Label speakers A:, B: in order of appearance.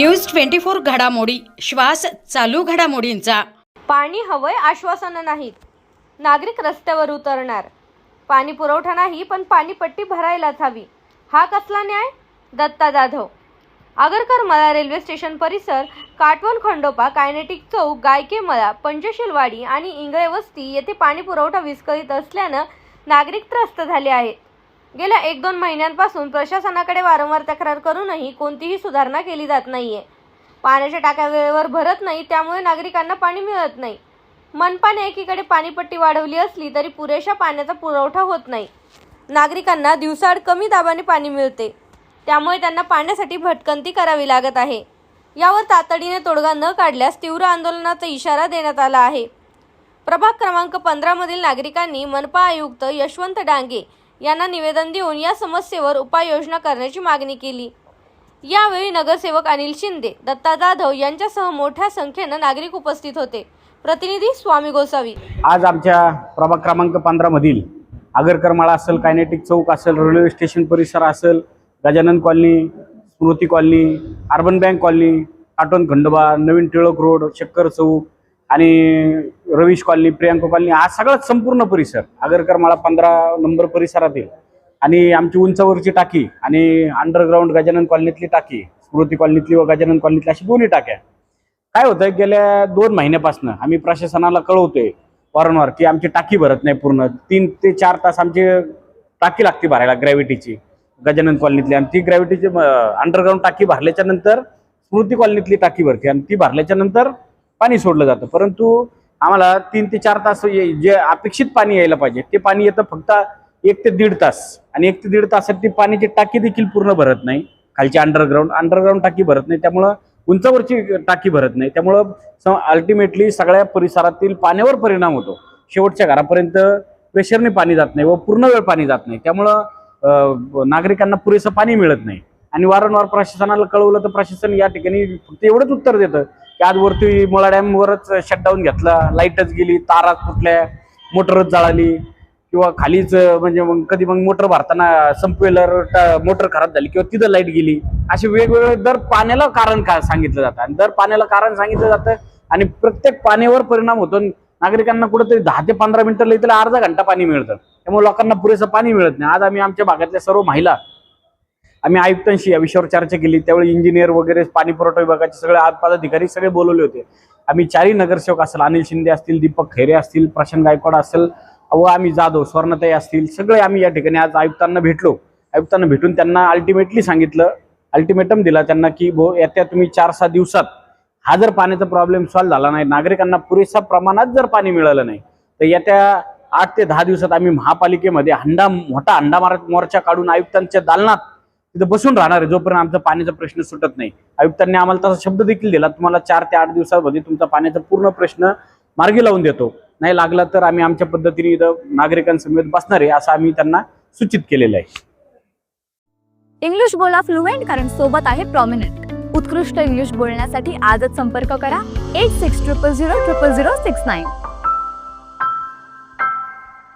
A: News twenty four घडामोडी. श्वास चालू घडामोडींचा.
B: पाणी हवंय आश्वासनं नाहीत. नागरिक रस्त्यावर उतरणार. पाणी पुरवठा नाही पण पाणीपट्टी भरायलाच हवी. हा कसला न्याय? दत्ता जाधव. आगरकर मळा रेल्वे स्टेशन परिसर काटवण खंडोपा कायनेटिक चौक गायके मळा पंचशीलवाडी आणि इंगळे वस्ती येथे पाणी पुरवठा विस्कळीत असल्यानं नागरिक त्रस्त झाले आहेत. गेल्या एक दोन महिन्यांपासून प्रशासनाकडे वारंवार तक्रार करूनही कोणतीही सुधारणा केली जात नाहीये. पाण्याच्या टाक्या वेळेवर भरत नाही त्यामुळे नागरिकांना पाणी मिळत नाही. मनपाने एकीकडे पाणीपट्टी वाढवली असली तरी पुरेशा पाण्याचा पुरवठा होत नाही. नागरिकांना दिवसाआड कमी दाबाने पाणी मिळते. त्यामुळे त्यांना पाण्यासाठी भटकंती करावी लागत आहे. यावर तातडीने तोडगा न काढल्यास तीव्र आंदोलनाचा इशारा देण्यात आला आहे. प्रभाग क्रमांक पंधरामधील नागरिकांनी मनपा आयुक्त यशवंत डांगे यांना निवेदन देऊन या समस्येवर उपाययोजना करण्याची मागणी केली. यावेळी नगरसेवक अनिल शिंदे दत्ता जाधव यांच्यासह मोठ्या संख्येनं नागरिक उपस्थित होते. प्रतिनिधी स्वामी गोसावी.
C: आज आमच्या प्रभाग क्रमांक पंधरामधील आगरकरमाळा असेल कायनेटिक चौक असेल रेल्वे स्टेशन परिसर असेल Gajanan colony Smruti colony urban bank colony काटोन Khandoba नवीन टिळक रोड शक्कर चौक आणि रवीश कॉलनी प्रियांका कॉलनी हा सगळाच संपूर्ण परिसर आगरकरमाळा पंधरा नंबर परिसरातील. आणि आमची उंचावरची टाकी आणि अंडरग्राऊंड गजानन कॉलनीतली टाकी स्मृती कॉलनीतली व गजानन कॉलनीतली अशी दोन्ही टाक्या. काय होतंय गेल्या दोन महिन्यापासून आम्ही प्रशासनाला कळवतोय वारंवार की आमची टाकी भरत नाही पूर्ण. तीन ते चार तास आमची टाकी लागते भरायला ग्रॅव्हिटीची गजानन कॉलनीतली. आणि ती ग्रॅव्हिटीची अंडरग्राऊंड टाकी भरल्याच्या नंतर स्मृती कॉलनीतली टाकी भरते. आणि ती भरल्याच्या नंतर पाणी सोडलं जातं. परंतु आम्हाला तीन ते चार तास ये- जे अपेक्षित पाणी यायला पाहिजे ते पाणी येतं फक्त एक ते दीड तास. आणि एक ते दीड तासात ती पाण्याची टाकी देखील पूर्ण भरत नाही. खालची अंडरग्राऊंड अंडरग्राऊंड टाकी भरत नाही. त्यामुळं उंचावरची टाकी भरत नाही. त्यामुळं अल्टिमेटली सगळ्या परिसरातील पाण्यावर परिणाम होतो. शेवटच्या घरापर्यंत प्रेशरने पाणी जात नाही व पूर्ण वेळ पाणी जात नाही. त्यामुळं नागरिकांना पुरेसं पाणी मिळत नाही. आणि वारंवार प्रशासनाला कळवलं तर प्रशासन या ठिकाणी फक्त एवढंच उत्तर देतं. की मुळा डॅमवरच शटडाऊन घेतला. लाईटच गेली तारा तुटल्या मोटरच जळाली. किंवा खालीच म्हणजे मग कधी मग मोटर भरताना संपवेलर मोटर खराब झाली किंवा तिथं लाइट गेली. असे वेगवेगळे दर पाण्याला कारण का सांगितलं जातं? आणि दर पाण्याला कारण सांगितलं जातं आणि प्रत्येक पाण्यावर परिणाम होतो. नागरिकांना कुठंतरी दहा ते पंधरा मिनिटं लई तर अर्धा घंटा पाणी मिळतं. त्यामुळे लोकांना पुरेसं पाणी मिळत नाही. आज आम्ही आमच्या भागातल्या सर्व महिला आम्ही आयुक्तांशी या विषयावर चर्चा केली. त्यावेळी इंजिनियर वगैरे पाणी पुरवठा विभागाचे सगळे आज पदाधिकारी सगळे बोलवले होते. आम्ही चारही नगरसेवक असेल अनिल शिंदे असतील दीपक खैरे असतील प्रशांत गायकवाड असेल व आम्ही जाधव स्वर्णताई असतील सगळे आम्ही या ठिकाणी आज आयुक्तांना भेटलो. आयुक्तांना भेटून त्यांना अल्टिमेटली सांगितलं अल्टिमेटम दिला त्यांना की भो येत्या तुम्ही चार सहा दिवसात हा जर पाण्याचा प्रॉब्लेम सॉल्व्ह झाला नाही. नागरिकांना पुरेशा प्रमाणात जर पाणी मिळालं नाही तर येत्या आठ ते दहा दिवसात आम्ही महापालिकेमध्ये हंडा मोठा हंडा मारत मोर्चा काढून आयुक्तांच्या दालनात तिथं बसून राहणार आहे. जोपर्यंत आमचा पाण्याचा प्रश्न सुटत नाही. आयुक्तांनी आम्हाला तसा शब्द देखील दिला. तुम्हाला चार ते आठ दिवसामध्ये म्हणजे तुमचा पाण्याचा पूर्ण प्रश्न मार्गी लावून देतो. नाही लागला तर आम्ही आमच्या पद्धतीने इथं नागरिकांसमवेत बसणार आहे असं आम्ही त्यांना सूचित केलेलं आहे.
D: इंग्लिश बोला फ्लुएंट कारण सोबत आहे प्रॉमिनंट उत्कृष्ट इंग्लिश बोलण्यासाठी आजच संपर्क करा. Eight six triple zero triple zero six nine